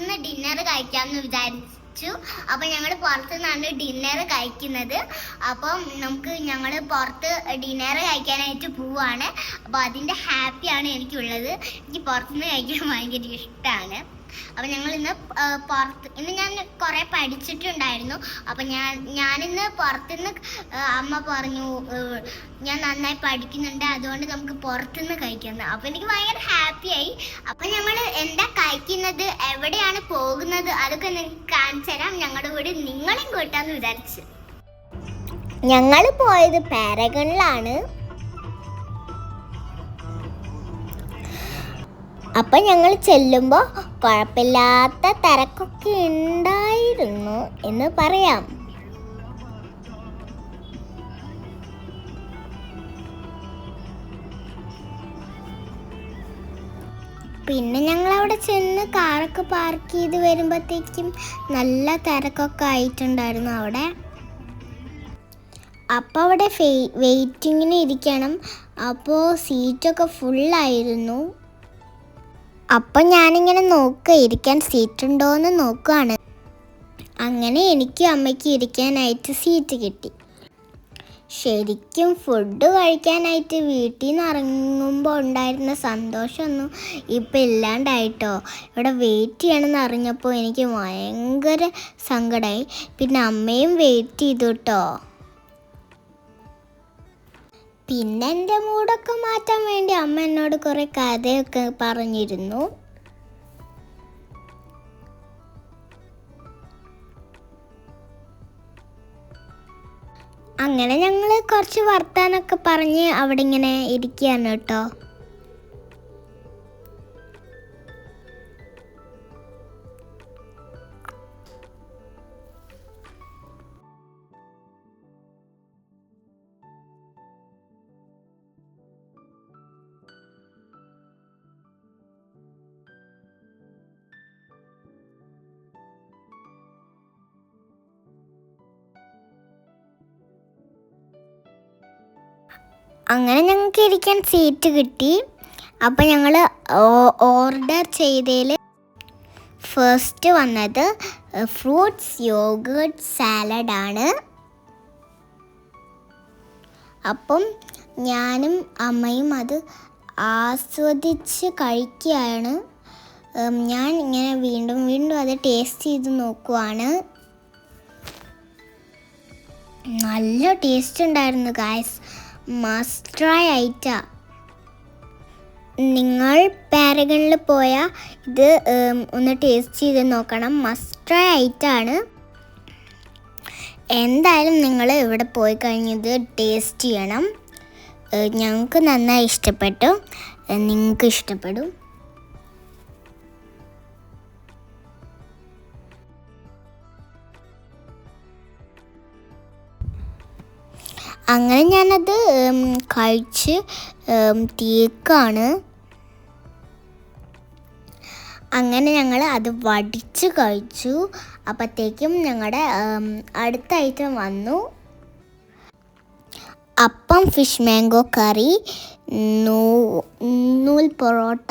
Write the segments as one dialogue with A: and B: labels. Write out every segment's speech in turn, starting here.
A: പുറത്തുനിന്ന് ഡിന്നർ കഴിക്കാമെന്ന് വിചാരിച്ചു. അപ്പം ഞങ്ങൾ പുറത്തുനിന്നാണ് ഡിന്നർ കഴിക്കുന്നത്. അപ്പം നമുക്ക് ഞങ്ങൾ പുറത്ത് ഡിന്നർ കഴിക്കാനായിട്ട് പോവാണ്. അപ്പോൾ അതിന്റെ ഹാപ്പിയാണ് എനിക്കുള്ളത്. എനിക്ക് പുറത്തുനിന്ന് കഴിക്കാൻ ഭയങ്കര ഇഷ്ടമാണ് അപ്പം ഞങ്ങൾ ഇന്ന് പുറത്ത് ഇന്ന് ഞാൻ കുറേ പഠിച്ചിട്ടുണ്ടായിരുന്നു. അപ്പം ഞാൻ ഞാനിന്ന് പുറത്തുനിന്ന് അമ്മ പറഞ്ഞു ഞാൻ നന്നായി പഠിക്കുന്നുണ്ട് അതുകൊണ്ട് നമുക്ക് പുറത്തുനിന്ന് കഴിക്കുന്നത് അപ്പം എനിക്ക് ഭയങ്കര ഹാപ്പിയായി അപ്പം ഞങ്ങൾ എന്താ കഴിക്കുന്നത് എവിടെയാണ് പോകുന്നത് അതൊക്കെ നിങ്ങൾക്ക് കാണിച്ചു തരാം. ഞങ്ങളുടെ കൂടെ നിങ്ങളെയും കൂട്ടാന്ന് വിചാരിച്ചു. ഞങ്ങൾ പോയത് പാരഗണിലാണ്. അപ്പൊ ഞങ്ങൾ ചെല്ലുമ്പോൾ കുഴപ്പമില്ലാത്ത തിരക്കൊക്കെ ഉണ്ടായിരുന്നു എന്ന് പറയാം. പിന്നെ ഞങ്ങൾ അവിടെ ചെന്ന് കാറൊക്കെ പാർക്ക് ചെയ്ത് വരുമ്പോഴത്തേക്കും നല്ല തിരക്കൊക്കെ ആയിട്ടുണ്ടായിരുന്നു അവിടെ. അപ്പോൾ അവിടെ വെയിറ്റിങ്ങിന് ഇരിക്കണം. അപ്പോൾ സീറ്റൊക്കെ ഫുള്ളായിരുന്നു അപ്പം ഞാനിങ്ങനെ നോക്കുക ഇരിക്കാൻ സീറ്റ് ഉണ്ടോന്ന് നോക്കുകയാണ് അങ്ങനെ എനിക്കും അമ്മയ്ക്ക് ഇരിക്കാനായിട്ട് സീറ്റ് കിട്ടി. ശരിക്കും ഫുഡ് കഴിക്കാനായിട്ട് വീട്ടിൽ നിന്ന് ഇറങ്ങുമ്പോൾ ഉണ്ടായിരുന്ന സന്തോഷമൊന്നും ഇപ്പം ഇല്ലാണ്ടായിട്ടോ. ഇവിടെ വെയിറ്റ് ചെയ്യണമെന്ന് അറിഞ്ഞപ്പോൾ എനിക്ക് ഭയങ്കര സങ്കടമായി പിന്നെ അമ്മയും വെയിറ്റ് ചെയ്തു കേട്ടോ പിന്നെ എന്റെ മൂടൊക്കെ മാറ്റാൻ വേണ്ടി അമ്മ എന്നോട് കുറേ കഥയൊക്കെ പറഞ്ഞിരുന്നു. അങ്ങനെ ഞങ്ങൾ കുറച്ച് വർത്താനൊക്കെ പറഞ്ഞ് അവിടെ ഇങ്ങനെ ഇരിക്കുകയാണ് കേട്ടോ. അങ്ങനെ ഞങ്ങൾക്ക് ഇരിക്കാൻ സീറ്റ് കിട്ടി. അപ്പോൾ ഞങ്ങൾ ഓർഡർ ചെയ്തതിൽ ഫസ്റ്റ് വന്നത് ഫ്രൂട്ട്സ് യോഗേർട്ട് സാലഡാണ് അപ്പം ഞാനും അമ്മയും അത് ആസ്വദിച്ച് കഴിക്കുകയാണ്. ഞാൻ ഇങ്ങനെ വീണ്ടും വീണ്ടും അത് ടേസ്റ്റ് ചെയ്ത് നോക്കുവാണ്. നല്ല ടേസ്റ്റ് ഉണ്ടായിരുന്നു ഗായ്സ് മസ്റ്റ് ട്രൈ ഐറ്റാ നിങ്ങൾ പാരഗണിൽ പോയാൽ ഇത് ഒന്ന് ടേസ്റ്റ് ചെയ്ത് നോക്കണം. മസ്റ്റ് ട്രൈ ഐറ്റാണ് എന്തായാലും നിങ്ങൾ ഇവിടെ പോയി കഴിഞ്ഞത് ടേസ്റ്റ് ചെയ്യണം. ഞങ്ങൾക്ക് നന്നായി ഇഷ്ടപ്പെട്ടു. നിങ്ങൾക്ക് ഇഷ്ടപ്പെടും. അങ്ങനെ ഞാനത് കഴിച്ച് തേക്കാണ് അങ്ങനെ ഞങ്ങൾ അത് വടിച്ച് കഴിച്ചു. അപ്പോഴത്തേക്കും ഞങ്ങളുടെ അടുത്ത ഐറ്റം വന്നു. അപ്പം ഫിഷ് മാംഗോ കറി നൂൽ പൊറോട്ട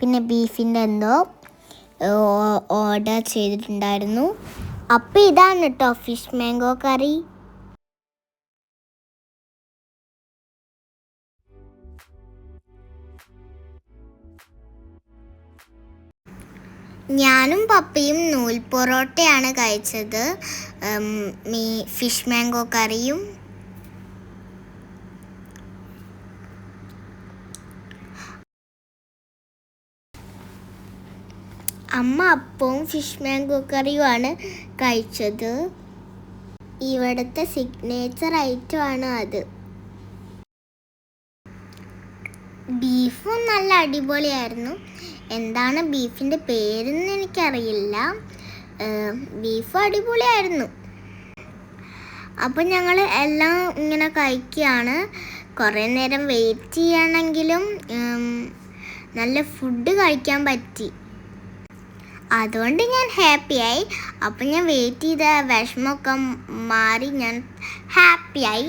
A: പിന്നെ ബീഫിന്റെ എന്തോ ഓർഡർ ചെയ്തിട്ടുണ്ടായിരുന്നു. അപ്പം ഇതാണ് കേട്ടോ ഫിഷ് മാംഗോ കറി ഞാനും പപ്പയും നൂൽ പൊറോട്ടയാണ് കഴിച്ചത്. മീ ഫിഷ് മാംഗോ കറിയും. അമ്മ അപ്പവും ഫിഷ് മാംഗോ കറിയുമാണ് കഴിച്ചത്. ഇവിടുത്തെ സിഗ്നേച്ചർ ഐറ്റമാണ് അത്. ബീഫും നല്ല അടിപൊളിയായിരുന്നു. എന്താണ് ബീഫിന്റെ പേരെന്ന് എനിക്കറിയില്ല. ബീഫ് അടിപൊളിയായിരുന്നു. അപ്പം ഞങ്ങൾ എല്ലാം ഇങ്ങനെ കഴിക്കുകയാണ്. കുറേ നേരം വെയിറ്റ് ചെയ്യണമെങ്കിലും നല്ല ഫുഡ് കഴിക്കാൻ പറ്റി. അതുകൊണ്ട് ഞാൻ ഹാപ്പിയായി അപ്പം ഞാൻ വെയിറ്റ് ചെയ്ത വിഷമമൊക്കെ മാറി ഞാൻ ഹാപ്പിയായി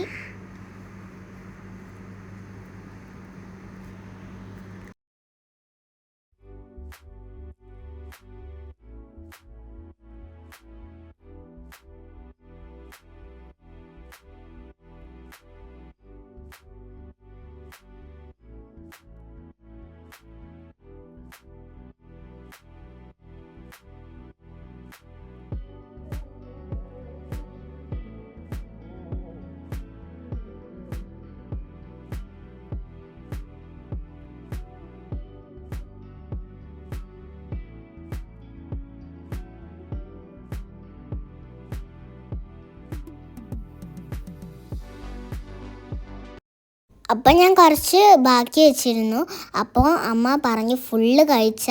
A: അപ്പം ഞാൻ കുറച്ച് ബാക്കി വെച്ചിരുന്നു. അപ്പോൾ അമ്മ പറഞ്ഞ് ഫുള്ള് കഴിച്ച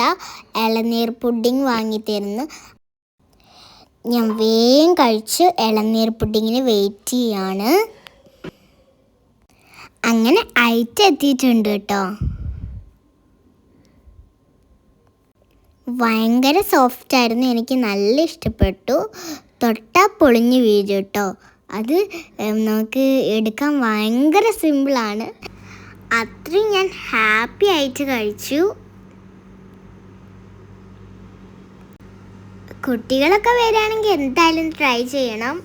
A: ഇളനീർ പുഡിങ് വാങ്ങിത്തരുന്നു ഞാൻ വേഗം കഴിച്ച് ഇളനീർ പുഡിങ്ങിന് വെയിറ്റ് ചെയ്യാണ്. അങ്ങനെ ഐറ്റ് എത്തിയിട്ടുണ്ട് കേട്ടോ. ഭയങ്കര സോഫ്റ്റ് ആയിരുന്നു. എനിക്ക് നല്ല ഇഷ്ടപ്പെട്ടു. തൊട്ടാ പൊളിഞ്ഞ് വീഴും കേട്ടോ. അത് നമുക്ക് എടുക്കാൻ ഭയങ്കര സിമ്പിളാണ് അത്രയും ഞാൻ ഹാപ്പി ആയിട്ട് കഴിച്ചു. കുട്ടികളൊക്കെ വരികയാണെങ്കിൽ എന്തായാലും ട്രൈ ചെയ്യണം.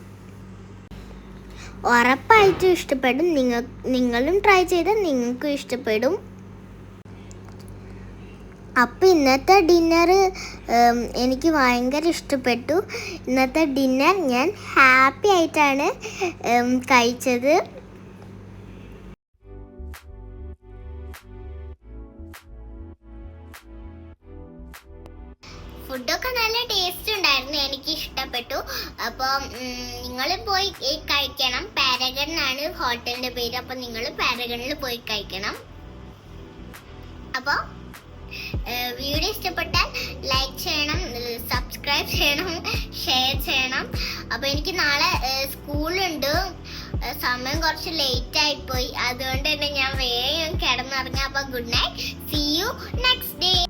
A: ഉറപ്പായിട്ടും ഇഷ്ടപ്പെടും. നിങ്ങൾ നിങ്ങളും ട്രൈ ചെയ്താൽ നിങ്ങൾക്കും ഇഷ്ടപ്പെടും. അപ്പോൾ ഇന്നത്തെ ഡിന്നർ എനിക്ക് ഭയങ്കര ഇഷ്ടപ്പെട്ടു. ഇന്നത്തെ ഡിന്നർ ഞാൻ ഹാപ്പി ആയിട്ടാണ് കഴിച്ചത്. ഫുഡൊക്കെ നല്ല ടേസ്റ്റ് ഉണ്ടായിരുന്നു എനിക്ക് ഇഷ്ടപ്പെട്ടു. അപ്പോൾ നിങ്ങൾ പോയി കഴിക്കണം. പാരഗൺ ആണ് ഹോട്ടലിന്റെ പേര് അപ്പോൾ നിങ്ങൾ പാരഗണിൽ പോയി കഴിക്കണം. അപ്പോൾ വീഡിയോ ഇഷ്ടപ്പെട്ടാൽ ലൈക്ക് ചെയ്യണം സബ്സ്ക്രൈബ് ചെയ്യണം ഷെയർ ചെയ്യണം. അപ്പോൾ എനിക്ക് നാളെ സ്കൂളുണ്ട്. സമയം കുറച്ച് ലേറ്റ് ആയിപ്പോയി. അതുകൊണ്ട് തന്നെ ഞാൻ വേഗം കിടന്നിറങ്ങാം. അപ്പോൾ ഗുഡ് നൈറ്റ് സി യു